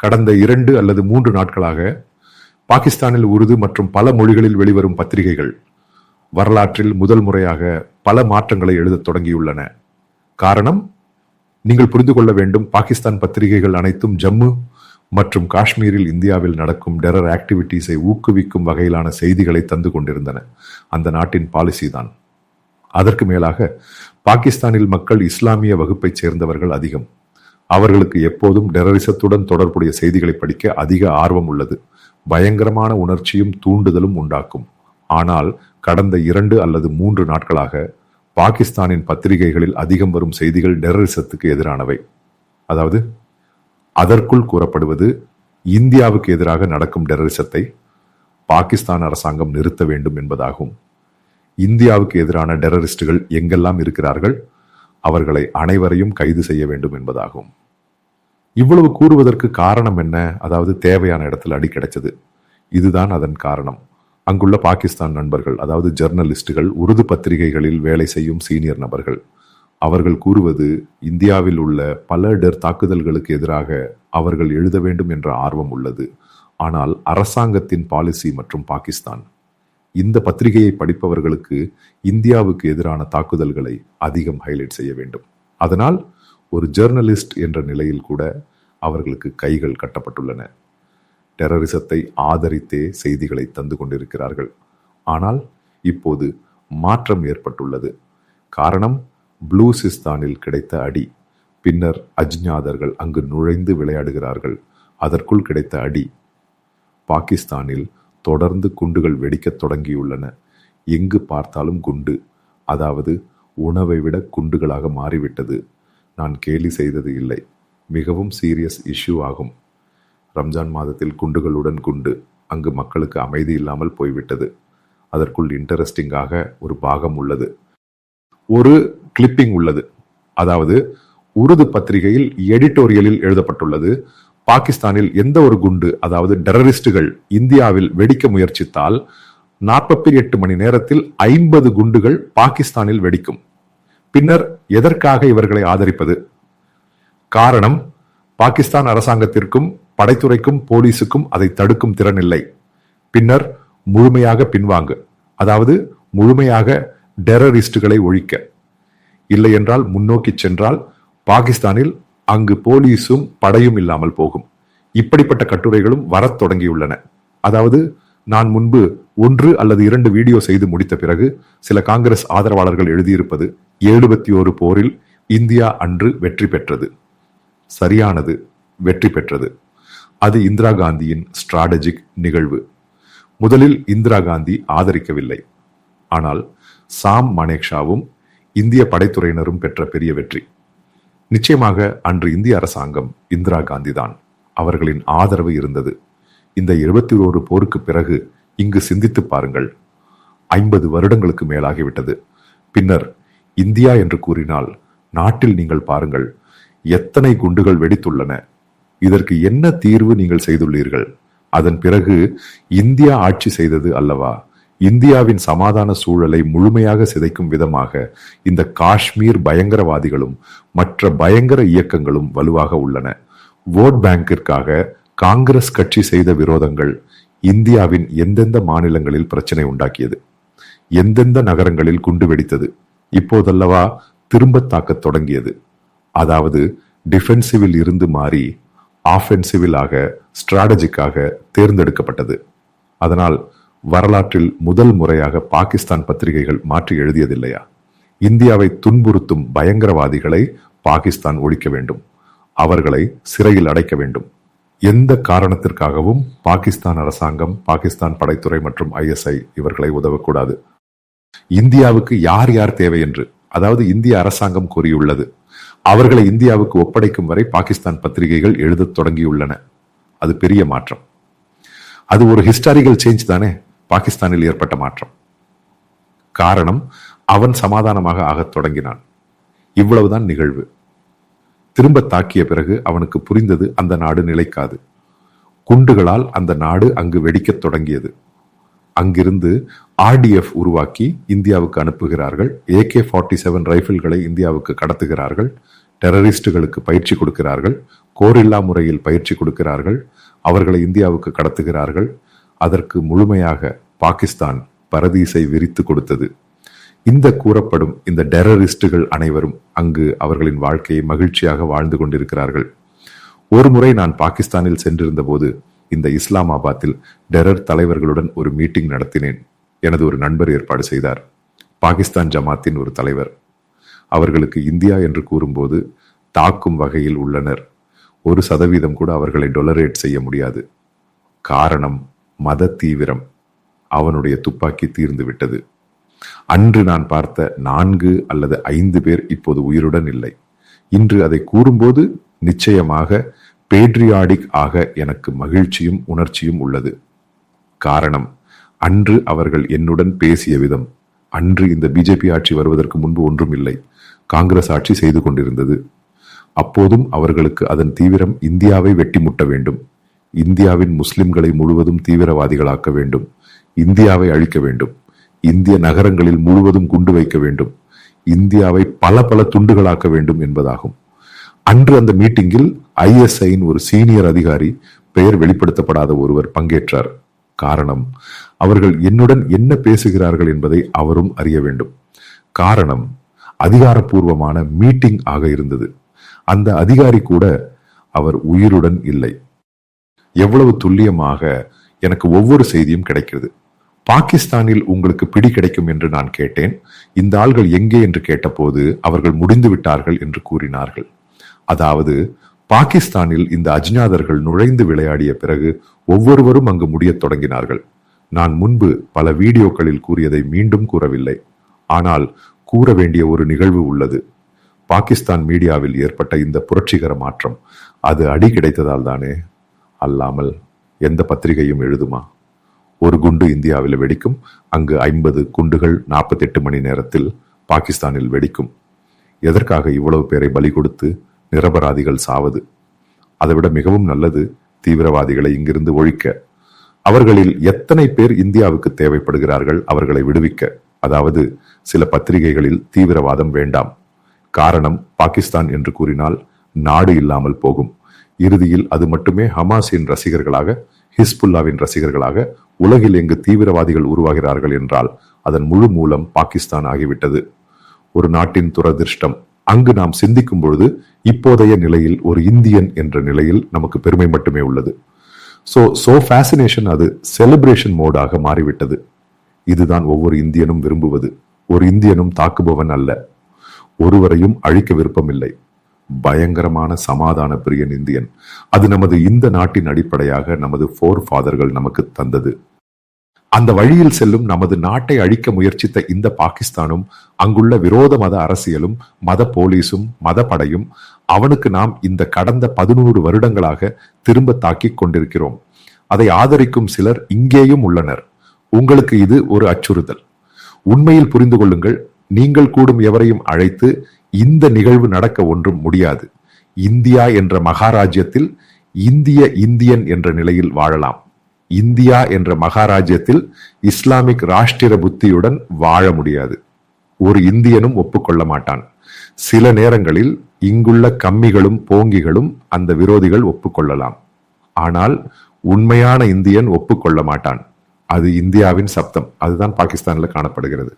கடந்த இரண்டு அல்லது மூன்று நாட்களாக பாகிஸ்தானில் உருது மற்றும் பல மொழிகளில் வெளிவரும் பத்திரிகைகள் வரலாற்றில் முதல் முறையாக பல மாற்றங்களை எழுதத் தொடங்கியுள்ளன. காரணம் நீங்கள் புரிந்து கொள்ள வேண்டும் பாகிஸ்தான் பத்திரிகைகள் அனைத்தும் ஜம்மு மற்றும் காஷ்மீரில் இந்தியாவில் நடக்கும் டெரர் ஆக்டிவிட்டீஸை ஊக்குவிக்கும் வகையிலான செய்திகளை தந்து கொண்டிருந்தன. அந்த நாட்டின் பாலிசி தான். அதற்கு மேலாக பாகிஸ்தானில் மக்கள் இஸ்லாமிய வகுப்பைச் சேர்ந்தவர்கள் அதிகம். அவர்களுக்கு எப்போதும் டெரரிசத்துடன் தொடர்புடைய செய்திகளை படிக்க அதிக ஆர்வம் உள்ளது. பயங்கரமான உணர்ச்சியும் தூண்டுதலும் உண்டாக்கும். ஆனால் கடந்த இரண்டு அல்லது மூன்று நாட்களாக பாகிஸ்தானின் பத்திரிகைகளில் அதிகம் வரும் செய்திகள் டெரரிசத்துக்கு எதிரானவை. அதாவது அதற்குள் கூறப்படுவது இந்தியாவுக்கு எதிராக நடக்கும் டெரரிசத்தை பாகிஸ்தான் அரசாங்கம் நிறுத்த வேண்டும் என்பதாகும். இந்தியாவுக்கு எதிரான டெரரிஸ்டுகள் எங்கெல்லாம் இருக்கிறார்கள்? அவர்களை அனைவரையும் கைது செய்ய வேண்டும் என்பதாகும். இவ்வளவு கூறுவதற்கு காரணம் என்ன? அதாவது தேவையான இடத்துல அடி கிடைச்சது. இதுதான் அதன் காரணம். அங்குள்ள பாகிஸ்தான் நண்பர்கள் அதாவது ஜெர்னலிஸ்டுகள் உருது பத்திரிகைகளில் வேலை செய்யும் சீனியர் நபர்கள் அவர்கள் கூறுவது இந்தியாவில் உள்ள பல டெர் தாக்குதல்களுக்கு எதிராக அவர்கள் எழுத வேண்டும் என்ற ஆர்வம் உள்ளது. ஆனால் அரசாங்கத்தின் பாலிசி மற்றும் பாகிஸ்தான் இந்த பத்திரிகையை படிப்பவர்களுக்கு இந்தியாவுக்கு எதிரான தாக்குதல்களை அதிகம் ஹைலைட் செய்ய வேண்டும். அதனால் ஒரு ஜேர்னலிஸ்ட் என்ற நிலையில் கூட அவர்களுக்கு கைகள் கட்டப்பட்டுள்ளன. டெரரிசத்தை ஆதரித்தே செய்திகளை தந்து கொண்டிருக்கிறார்கள். ஆனால் இப்போது மாற்றம் ஏற்பட்டுள்ளது. காரணம் ப்ளூசிஸ்தானில் கிடைத்த அடி. பின்னர் அஜ்ஞாதர்கள் அங்கு நுழைந்து விளையாடுகிறார்கள். அதற்குள் கிடைத்த அடி. பாகிஸ்தானில் தொடர்ந்து குண்டுகள் வெடிக்கத் தொடங்கியுள்ளன. எங்கு பார்த்தாலும் குண்டு. அதாவது உணவை விட குண்டுகளாக மாறிவிட்டது. நான் கேலி செய்தது இல்லை. மிகவும் சீரியஸ் இஷ்யூ ஆகும். ரம்ஜான் மாதத்தில் குண்டுகளுடன் குண்டு. அங்கு மக்களுக்கு அமைதி இல்லாமல் போய்விட்டது. அதற்குள் இன்ட்ரெஸ்டிங்காக ஒரு பாகம் உள்ளது. ஒரு கிளிப்பிங் உள்ளது. அதாவது உருது பத்திரிகையில் எடிட்டோரியலில் எழுதப்பட்டுள்ளது பாகிஸ்தானில் எந்த ஒரு குண்டு அதாவது டெரரிஸ்டுகள் இந்தியாவில் வெடிக்க முயற்சித்தால் நாற்பத்தி எட்டு மணி நேரத்தில் ஐம்பது குண்டுகள் பாகிஸ்தானில் வெடிக்கும். பின்னர் எதற்காக இவர்களை ஆதரிப்பது? காரணம் பாகிஸ்தான் அரசாங்கத்திற்கும் படைத்துறைக்கும் போலீசுக்கும் அதை தடுக்கும் திறன் இல்லை. பின்னர் முழுமையாக பின்வாங்கு அதாவது முழுமையாக டெரரிஸ்டுகளை ஒழிக்க. இல்லை என்றால் முன்னோக்கி சென்றால் பாகிஸ்தானில் அங்கு போலீஸும் படையும் இல்லாமல் போகும். இப்படிப்பட்ட கட்டுரைகளும் வரத் தொடங்கியுள்ளன. அதாவது நான் முன்பு ஒன்று அல்லது இரண்டு வீடியோ செய்து முடித்த பிறகு சில காங்கிரஸ் ஆதரவாளர்கள் எழுதியிருப்பது எழுபத்தி ஒரு போரில் இந்தியா அன்று வெற்றி பெற்றது. சரியானது வெற்றி பெற்றது. அது இந்திரா காந்தியின் ஸ்ட்ராட்டஜிக் நிகழ்வு. முதலில் இந்திரா காந்தி ஆதரிக்கவில்லை. ஆனால் சாம் மனேக்ஷாவும் இந்திய படைத்துறையினரும் பெற்ற பெரிய வெற்றி. நிச்சயமாக அன்று இந்திய அரசாங்கம் இந்திரா காந்தி தான் அவர்களின் ஆதரவு இருந்தது. இந்த இருபத்தி ஓரு போருக்கு பிறகு இங்கு சிந்தித்து பாருங்கள். ஐம்பது வருடங்களுக்கு மேலாகிவிட்டது. பின்னர் இந்தியா என்று கூறினால் நாட்டில் நீங்கள் பாருங்கள் எத்தனை குண்டுகள் வெடித்துள்ளன. இதற்கு என்ன தீர்வு நீங்கள் செய்துள்ளீர்கள்? அதன் பிறகு இந்தியா ஆட்சி செய்தது அல்லவா? இந்தியாவின் சமாதான சூழலை முழுமையாக சிதைக்கும் விதமாக இந்த காஷ்மீர் பயங்கரவாதிகளும் மற்ற பயங்கர இயக்கங்களும் வலுவாக உள்ளன. ஓட் பேங்கிற்காக காங்கிரஸ் கட்சி செய்த விரோதங்கள் இந்தியாவின் எந்தெந்த மாநிலங்களில் பிரச்சனை உண்டாக்கியது? எந்தெந்த நகரங்களில் குண்டு வெடித்தது? இப்போதல்லவா திரும்ப தாக்கத் தொடங்கியது. அதாவது டிஃபென்சிவில் இருந்து மாறி ஆஃபென்சிவிலாக ஸ்ட்ராட்டஜிக்காக தேர்ந்தெடுக்கப்பட்டது. அதனால் வரலாற்றில் முதல் முறையாக பாகிஸ்தான் பத்திரிகைகள் மாற்றி எழுதியதில்லையா? இந்தியாவை துன்புறுத்தும் பயங்கரவாதிகளை பாகிஸ்தான் ஒழிக்க வேண்டும். அவர்களை சிறையில் அடைக்க வேண்டும். எந்த காரணத்திற்காகவும் பாகிஸ்தான் அரசாங்கம் பாகிஸ்தான் படைத்துறை மற்றும் ஐஎஸ்ஐ இவர்களை உதவக்கூடாது. இந்தியாவுக்கு யார் யார் தேவை என்று. அதாவது இந்திய அரசாங்கம் கூறியுள்ளது. அவர்களை இந்தியாவுக்கு ஒப்படைக்கும் வரை பாகிஸ்தான் பத்திரிகைகள் எழுதத் தொடங்கியுள்ளன. அது பெரிய மாற்றம். அது ஒரு ஹிஸ்டாரிக்கல் சேஞ்ச் தானே. பாகிஸ்தானில் ஏற்பட்ட மாற்றம். காரணம் அவன் சமாதானமாக ஆகத் தொடங்கினான். இவ்வளவுதான் நிகழ்வு. திரும்ப தாக்கிய பிறகு அவனுக்கு புரிந்தது அந்த நாடு நிலைக்காது. குண்டுகளால் அந்த நாடு அங்கு வெடிக்கத் தொடங்கியது. அங்கிருந்து ஆர்டிஎஃப் உருவாக்கி இந்தியாவுக்கு அனுப்புகிறார்கள். ஏகே ஃபார்ட்டி செவன் ரைஃபிள்களை இந்தியாவுக்கு கடத்துகிறார்கள். டெரரிஸ்டுகளுக்கு பயிற்சி கொடுக்கிறார்கள். கோரில்லா முறையில் பயிற்சி கொடுக்கிறார்கள். அவர்களை இந்தியாவுக்கு கடத்துகிறார்கள். அதற்கு முழுமையாக பாகிஸ்தான் பரதீசை விரித்து கொடுத்தது. இந்த கூறப்படும் இந்த டெரரிஸ்டுகள் அனைவரும் அங்கு அவர்களின் வாழ்க்கையை மகிழ்ச்சியாக வாழ்ந்து கொண்டிருக்கிறார்கள். ஒரு முறை நான் பாகிஸ்தானில் சென்றிருந்த போது இந்த இஸ்லாமாபாத்தில் டெரர் தலைவர்களுடன் ஒரு மீட்டிங் நடத்தினேன். எனது ஒரு நண்பர் ஏற்பாடு செய்தார். பாகிஸ்தான் ஜமாத்தின் ஒரு தலைவர். அவர்களுக்கு இந்தியா என்று கூறும்போது தாக்கும் வகையில் உள்ளனர். ஒரு சதவீதம் கூட அவர்களை டொலரேட் செய்ய முடியாது. காரணம் மத தீவிரம். அவனுடைய துப்பாக்கி தீர்ந்து விட்டது. அன்று நான் பார்த்த நான்கு அல்லது ஐந்து பேர் இப்போது உயிருடன் இல்லை. இன்று அதை கூறும்போது நிச்சயமாக பேட்ரியாடிக் ஆக எனக்கு மகிழ்ச்சியும் உணர்ச்சியும் உள்ளது. காரணம் அன்று அவர்கள் என்னுடன் பேசிய விதம். அன்று இந்த பிஜேபி ஆட்சி வருவதற்கு முன்பு ஒன்றும் இல்லை. காங்கிரஸ் ஆட்சி செய்து கொண்டிருந்தது. அப்போதும் அவர்களுக்கு அதன் தீவிரம் இந்தியாவை வெட்டி முட்ட வேண்டும். இந்தியாவின் முஸ்லிம்களை முழுவதும் தீவிரவாதிகளாக்க வேண்டும். இந்தியாவை அழிக்க வேண்டும். இந்திய நகரங்களில் முழுவதும் குண்டு வைக்க வேண்டும். இந்தியாவை பல பல துண்டுகளாக்க வேண்டும் என்பதாகும். அன்று அந்த மீட்டிங்கில் ஐஎஸ்ஐயின் ஒரு சீனியர் அதிகாரி பெயர் வெளிப்படுத்தப்படாத ஒருவர் பங்கேற்றார். காரணம் அவர்கள் என்னுடன் என்ன பேசுகிறார்கள் என்பதை அவரும் அறிய வேண்டும். காரணம் அதிகாரப்பூர்வமான மீட்டிங் ஆக இருந்தது. அந்த அதிகாரி கூட அவர் உயிருடன் இல்லை. எவ்வளவு துல்லியமாக எனக்கு ஒவ்வொரு செய்தியும் கிடைக்கிறது. பாகிஸ்தானில் உங்களுக்கு பிடி கிடைக்கும் என்று நான் கேட்டேன். இந்த ஆள்கள் எங்கே என்று கேட்டபோது அவர்கள் முடிந்து விட்டார்கள் என்று கூறினார்கள். அதாவது பாகிஸ்தானில் இந்த அஜ்ஞாதர்கள் நுழைந்து விளையாடிய பிறகு ஒவ்வொருவரும் அங்கு முடியத் தொடங்கினார்கள். நான் முன்பு பல வீடியோக்களில் கூறியதை மீண்டும் கூறவில்லை. ஆனால் கூற வேண்டிய ஒரு நிகழ்வு உள்ளது. பாகிஸ்தான் மீடியாவில் ஏற்பட்ட இந்த புரட்சிகர மாற்றம் அது அடி கிடைத்ததால் தானே? அல்லாமல் எந்த பத்திரிகையும் எழுதுமா? ஒரு குண்டு இந்தியாவில் வெடிக்கும் அங்கு ஐம்பது குண்டுகள் நாற்பத்தி எட்டு மணி நேரத்தில் பாகிஸ்தானில் வெடிக்கும். எதற்காக இவ்வளவு பேரை பலி கொடுத்து நிரபராதிகள் சாவது. அதைவிட மிகவும் நல்லது தீவிரவாதிகளை இங்கிருந்து ஒழிக்க. அவர்களில் எத்தனை பேர் இந்தியாவுக்கு தேவைப்படுகிறார்கள் அவர்களை விடுவிக்க. அதாவது சில பத்திரிகைகளில் தீவிரவாதம் வேண்டாம். காரணம் பாகிஸ்தான் என்று கூறினால் நாடு இல்லாமல் போகும். இறுதியில் அது மட்டுமே ஹமாஸின் ரசிகர்களாக ஹிஸ்புல்லாவின் ரசிகர்களாக உலகில் எங்கு தீவிரவாதிகள் உருவாகிறார்கள் என்றால் அதன் முழு மூலம் பாகிஸ்தான் ஆகிவிட்டது. ஒரு நாட்டின் துரதிர்ஷ்டம் அங்கு நாம் சிந்திக்கும் பொழுது இப்போதைய நிலையில் ஒரு இந்தியன் என்ற நிலையில் நமக்கு பெருமை மட்டுமே உள்ளது. ஸோ சோ ஃபேசினேஷன் அது செலிப்ரேஷன் மோடாக மாறிவிட்டது. இதுதான் ஒவ்வொரு இந்தியனும் விரும்புவது. ஒரு இந்தியனும் தாக்குபவன் அல்ல. ஒருவரையும் அழிக்க விருப்பமில்லை. பயங்கரமான சமாதான பிரியன் இந்தியன். அது நமது இந்த நாட்டின் அடிப்படையாக நமது ஃபோர் ஃபாதர்கள் நமக்கு தந்தது. அந்த வழியில் செல்லும் நமது நாட்டை அழிக்க முயற்சித்த இந்த பாகிஸ்தானும் அங்குள்ள விரோத மத அரசியலும் மத போலீஸும் மத படையும் அவனுக்கு நாம் இந்த கடந்த பதினோரு வருடங்களாக திரும்ப தாக்கிக் கொண்டிருக்கிறோம். அதை ஆதரிக்கும் சிலர் இங்கேயும் உள்ளனர். உங்களுக்கு இது ஒரு அச்சுறுத்தல். உண்மையில் புரிந்து கொள்ளுங்கள் நீங்கள் கூடும் எவரையும் அழைத்து இந்த நிகழ்வு நடக்க ஒன்றும் முடியாது. இந்தியா என்ற மகாராஜ்யத்தில் இந்திய இந்தியன் என்ற நிலையில் வாழலாம். இந்தியா என்ற மகாராஜ்யத்தில் இஸ்லாமிக் ராஷ்டிர புத்தியுடன் வாழ முடியாது. ஒரு இந்தியனும் ஒப்புக்கொள்ள மாட்டான். சில நேரங்களில் இங்குள்ள கம்மிகளும் போங்கிகளும் அந்த விரோதிகள் ஒப்புக்கொள்ளலாம். ஆனால் உண்மையான இந்தியன் ஒப்புக்கொள்ள மாட்டான். அது இந்தியாவின் சப்தம். அதுதான் பாகிஸ்தானில் காணப்படுகிறது.